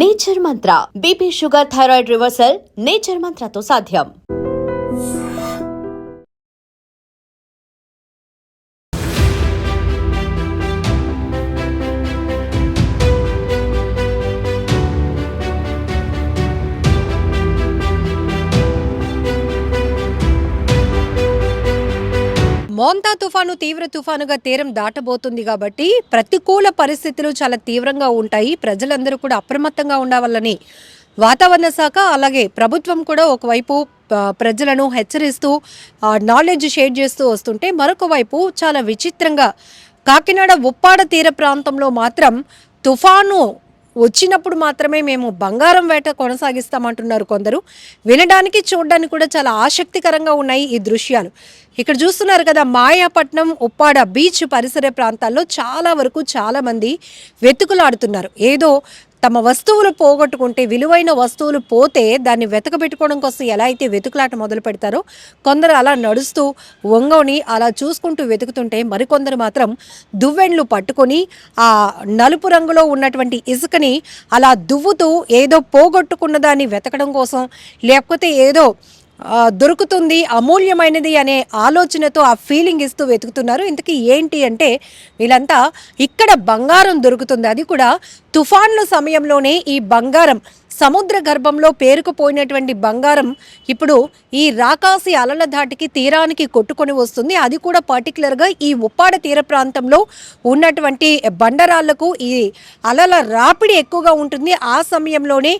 Nature mantra BP sugar thyroid reversal nature మంత్రతో సాధ్యం. మోంతా తుఫాను తీవ్ర తుఫానుగా తీరం దాటబోతుంది కాబట్టి ప్రతికూల పరిస్థితులు చాలా తీవ్రంగా ఉంటాయి. ప్రజలందరూ కూడా అప్రమత్తంగా ఉండవాలని వాతావరణ శాఖ అలాగే ప్రభుత్వం కూడా ఒకవైపు ప్రజలను హెచ్చరిస్తూ నాలెడ్జ్ షేర్ చేస్తూ వస్తుంటే మరొక వైపు చాలా విచిత్రంగా కాకినాడ ఉప్పాడ తీర ప్రాంతంలో మాత్రం తుఫాను వచ్చినప్పుడు మాత్రమే మేము బంగారం వేట కొనసాగిస్తామంటున్నారు కొందరు. వినడానికి చూడడానికి కూడా చాలా ఆసక్తికరంగా ఉన్నాయి ఈ దృశ్యాలు. ఇక్కడ చూస్తున్నారు కదా మాయాపట్నం ఉప్పాడ బీచ్ పరిసర ప్రాంతాల్లో చాలా వరకు చాలామంది వెతుకులాడుతున్నారు. ఏదో తమ వస్తువులు పోగొట్టుకుంటే విలువైన వస్తువులు పోతే దాన్ని వెతకబెట్టుకోవడం కోసం ఎలా అయితే వెతుకులాట మొదలు పెడతారో కొందరు అలా నడుస్తూ వంగవని అలా చూసుకుంటూ వెతుకుతుంటే మరికొందరు మాత్రం దువ్వెండ్లు పట్టుకొని ఆ నలుపు రంగులో ఉన్నటువంటి ఇసుకని అలా దువ్వుతూ ఏదో పోగొట్టుకున్న దాన్ని వెతకడం కోసం లేకపోతే ఏదో దొరుకుతుంది అమూల్యమైనది అనే ఆలోచనతో ఆ ఫీలింగ్ ఇస్తూ వెతుకుతున్నారు. ఇంతకీ ఏంటి అంటే వీళ్ళంతా ఇక్కడ బంగారం దొరుకుతుంది. అది కూడా తుఫాన్ల సమయంలోనే ఈ బంగారం సముద్ర గర్భంలో పేరుకుపోయినటువంటి బంగారం ఇప్పుడు ఈ రాకాసి అలల ధాటికి తీరానికి కొట్టుకొని వస్తుంది. అది కూడా పర్టికులర్గా ఈ ఉప్పాడ తీర ప్రాంతంలో ఉన్నటువంటి బండరాళ్ళకు ఈ అలల రాపిడి ఎక్కువగా ఉంటుంది. ఆ సమయంలోనే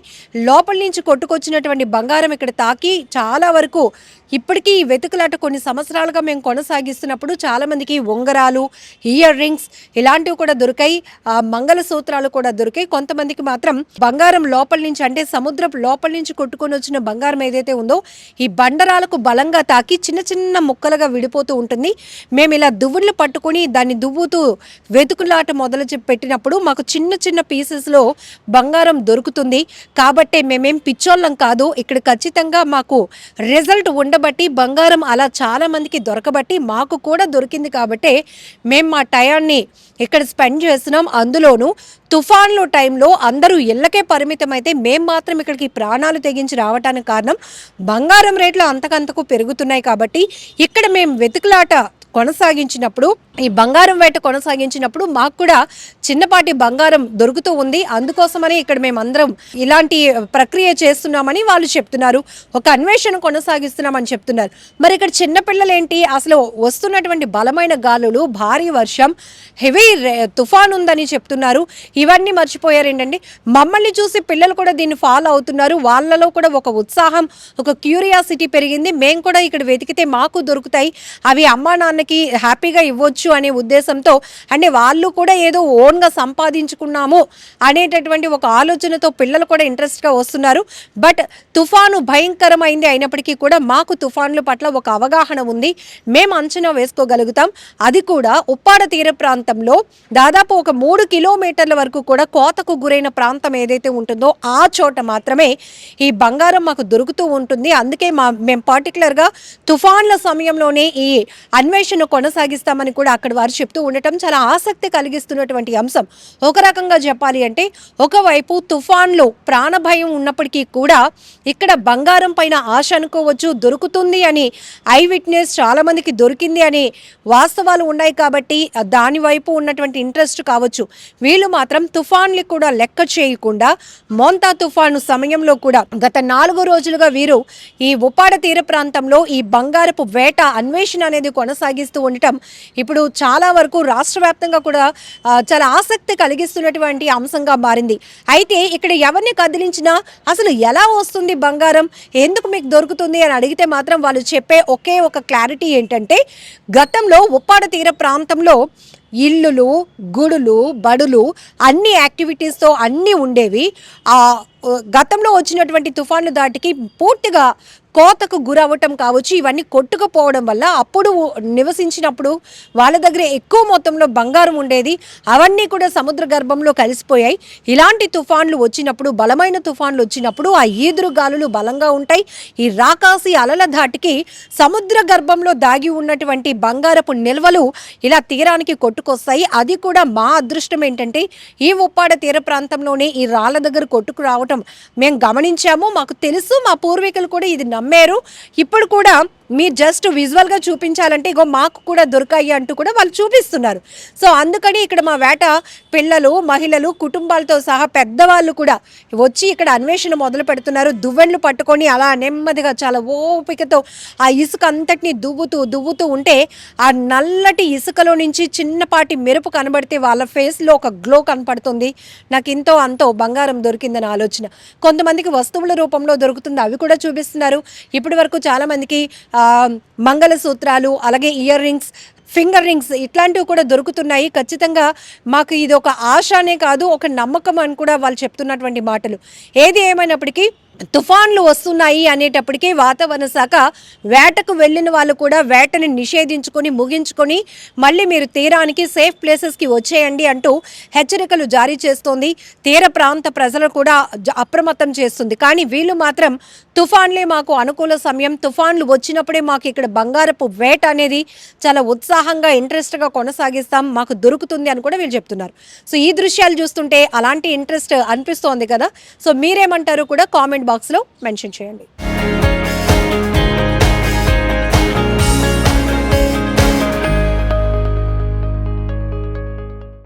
లోపల నుంచి కొట్టుకొచ్చినటువంటి బంగారం ఇక్కడ తాకి చాలా వరకు ఇప్పటికీ ఈ వెతుకులాట కొన్ని సంవత్సరాలుగా మేము కొనసాగిస్తున్నప్పుడు చాలామందికి ఉంగరాలు ఇయర్ రింగ్స్ ఇలాంటివి కూడా దొరికాయి. ఆ మంగళసూత్రాలు కూడా దొరికాయి. కొంతమందికి మాత్రం బంగారం లోపల నుంచి అంటే సముద్రపు లోపల నుంచి కొట్టుకొని వచ్చిన బంగారం ఏదైతే ఉందో ఈ బండరాలకు బలంగా తాకి చిన్న చిన్న ముక్కలుగా విడిపోతూ ఉంటుంది. మేము ఇలా దువ్వులు పట్టుకొని దాన్ని దువ్వుతూ వెతుకులాట మొదలు పెట్టినప్పుడు మాకు చిన్న చిన్న పీసెస్లో బంగారం దొరుకుతుంది. కాబట్టే మేమేం పిచ్చోళ్ళం కాదు. ఇక్కడ ఖచ్చితంగా మాకు రిజల్ట్ ఉండబట్టి బంగారం అలా చాలామందికి దొరకబట్టి మాకు కూడా దొరికింది కాబట్టే మేము మా టయాన్ని ఇక్కడ స్పెండ్ చేస్తున్నాం. అందులోనూ తుఫాన్లు టైంలో అందరూ ఇళ్ళకే పరిమితం అయితే మేము మాత్రం ఇక్కడికి ప్రాణాలు తెగించి రావటానికి కారణం బంగారం రేట్లు అంతకంతకు పెరుగుతున్నాయి కాబట్టి ఇక్కడ మేము వెతుకులాట కొనసాగించినప్పుడు ఈ బంగారం వేట కొనసాగించినప్పుడు మాకు కూడా చిన్నపాటి బంగారం దొరుకుతూ ఉంది. అందుకోసమని ఇక్కడ మేమందరం ఇలాంటి ప్రక్రియ చేస్తున్నామని వాళ్ళు చెప్తున్నారు. ఒక అన్వేషణ కొనసాగిస్తున్నామని చెప్తున్నారు. మరి ఇక్కడ చిన్నపిల్లలు ఏంటి అసలు వస్తున్నటువంటి బలమైన గాలులు భారీ వర్షం హెవీ తుఫాన్ ఉందని చెప్తున్నారు. ఇవన్నీ మర్చిపోయారు ఏంటండి? మమ్మల్ని చూసి పిల్లలు కూడా దీన్ని ఫాలో అవుతున్నారు. వాళ్ళలో కూడా ఒక ఉత్సాహం ఒక క్యూరియాసిటీ పెరిగింది. మేము కూడా ఇక్కడ వెతికితే మాకు దొరుకుతాయి. అవి అమ్మా నాన్న మనకి హ్యాపీగా ఇవ్వచ్చు అనే ఉద్దేశంతో అంటే వాళ్ళు కూడా ఏదో ఓన్గా సంపాదించుకున్నాము అనేటటువంటి ఒక ఆలోచనతో పిల్లలు కూడా ఇంట్రెస్ట్గా వస్తున్నారు. బట్ తుఫాను భయంకరమైంది అయినప్పటికీ కూడా మాకు తుఫాన్ల పట్ల ఒక అవగాహన ఉంది. మేము అంచనా వేసుకోగలుగుతాం. అది కూడా ఉప్పాడ తీర ప్రాంతంలో దాదాపు ఒక మూడు కిలోమీటర్ల వరకు కూడా కోతకు గురైన ప్రాంతం ఏదైతే ఉంటుందో ఆ చోట మాత్రమే ఈ బంగారం మాకు దొరుకుతూ ఉంటుంది. అందుకే మా మేము పర్టికులర్గా తుఫాన్ల సమయంలోనే ఈ అన్వేషణ కొనసాగిస్తామని కూడా అక్కడ వారు చెప్తూ ఉండటం చాలా ఆసక్తి కలిగిస్తున్నటువంటి అంశం. ఒక రకంగా చెప్పాలి అంటే ఒకవైపు తుఫాన్లో ప్రాణభయం ఉన్నప్పటికీ కూడా ఇక్కడ బంగారం పైన ఆశ అనుకోవచ్చు దొరుకుతుంది అని ఐ విట్నెస్ చాలా మందికి దొరికింది అని వాస్తవాలు ఉన్నాయి కాబట్టి దాని వైపు ఉన్నటువంటి ఇంట్రెస్ట్ కావచ్చు. వీళ్ళు మాత్రం తుఫాన్లు కూడా లెక్క చేయకుండా మోంతా తుఫాను సమయంలో కూడా గత నాలుగు రోజులుగా వీరు ఈ ఉప్పాడ తీర ప్రాంతంలో ఈ బంగారపు వేట అన్వేషణ అనేది కొనసాగిస్తూ ఉండటం. ఇప్పుడు చాలా వరకు రాష్ట్ర వ్యాప్తంగా కూడా చాలా ఆసక్తి కలిగిస్తున్నటువంటి అంశంగా మారింది. అయితే ఇక్కడ ఎవరిని కదిలించినా అసలు ఎలా వస్తుంది బంగారం? ఎందుకు మీకు దొరుకుతుంది అని అడిగితే మాత్రం వాళ్ళు చెప్పే ఒకే ఒక క్లారిటీ ఏంటంటే గతంలో ఉప్పాడ తీర ప్రాంతంలో ఇల్లులు గుడులు బడులు అన్ని యాక్టివిటీస్తో అన్నీ ఉండేవి. గతంలో వచ్చినటువంటి తుఫాన్లు దాటికి పూర్తిగా కోతకు గురవ్వటం కావచ్చు ఇవన్నీ కొట్టుకుపోవడం వల్ల అప్పుడు నివసించినప్పుడు వాళ్ళ దగ్గర ఎక్కువ మొత్తంలో బంగారం ఉండేది. అవన్నీ కూడా సముద్ర గర్భంలో కలిసిపోయాయి. ఇలాంటి తుఫాన్లు వచ్చినప్పుడు బలమైన తుఫాన్లు వచ్చినప్పుడు ఆ ఈదురు గాలులు బలంగా ఉంటాయి. ఈ రాకాసి అలల ధాటికి సముద్ర గర్భంలో దాగి ఉన్నటువంటి బంగారపు నిల్వలు ఇలా తీరానికి కొట్టుకొస్తాయి. అది కూడా మా అదృష్టం ఏంటంటే ఈ ఉప్పాడ తీర ప్రాంతంలోనే ఈ రాళ్ళ దగ్గర కొట్టుకు రావటం మేము గమనించాము మాకు తెలుసు మా పూర్వీకులు కూడా ఇది నమ్మారు. ఇప్పుడు కూడా మీరు జస్ట్ విజువల్గా చూపించాలంటే ఇగో మాకు కూడా దొరికాయి అంటూ కూడా వాళ్ళు చూపిస్తున్నారు. సో అందుకని ఇక్కడ మా వేట పిల్లలు మహిళలు కుటుంబాలతో సహా పెద్దవాళ్ళు కూడా వచ్చి ఇక్కడ అన్వేషణ మొదలు పెడుతున్నారు. దువ్వెన్లు పట్టుకొని అలా నెమ్మదిగా చాలా ఓపికతో ఆ ఇసుక అంతటిని దువ్వుతూ దువ్వుతూ ఉంటే ఆ నల్లటి ఇసుకలో నుంచి చిన్నపాటి మెరుపు కనబడితే వాళ్ళ ఫేస్లో ఒక గ్లో కనపడుతుంది. నాకు ఇంతో అంతో బంగారం దొరికిందని ఆలోచన. కొంతమందికి వస్తువుల రూపంలో దొరుకుతుంది అవి కూడా చూపిస్తున్నారు. ఇప్పటి వరకు చాలామందికి మంగళసూత్రాలు అలాగే ఇయర్ రింగ్స్ ఫింగర్ రింగ్స్ ఇట్లాంటివి కూడా దొరుకుతున్నాయి. ఖచ్చితంగా మాకు ఇది ఒక ఆశ అనే కాదు ఒక నమ్మకం అని కూడా వాళ్ళు చెప్తున్నటువంటి మాటలు. ఏది ఏమైనప్పటికీ తుఫాన్లు వస్తున్నాయి అనేటప్పటికీ వాతావరణ శాఖ వేటకు వెళ్ళిన వాళ్ళు కూడా వేటని నిషేధించుకొని ముగించుకొని మళ్ళీ మీరు తీరానికి సేఫ్ ప్లేసెస్కి వచ్చేయండి అంటూ హెచ్చరికలు జారీ చేస్తోంది. తీర ప్రాంత ప్రజలు కూడా జ- అప్రమత్తం చేస్తుంది. కానీ వీళ్ళు మాత్రం తుఫాన్లే మాకు అనుకూల సమయం తుఫాన్లు వచ్చినప్పుడే మాకు ఇక్కడ బంగారపు వేట అనేది చాలా ఉత్సాహంగా ఇంట్రెస్ట్గా కొనసాగిస్తాం మాకు దొరుకుతుంది అని కూడా వీళ్ళు చెప్తున్నారు. సో ఈ దృశ్యాలు చూస్తుంటే అలాంటి ఇంట్రెస్ట్ అనిపిస్తోంది కదా. సో మీరేమంటారు కూడా కామెంట్ కామెంట్ బాక్స్లో మెన్షన్ చేయండి.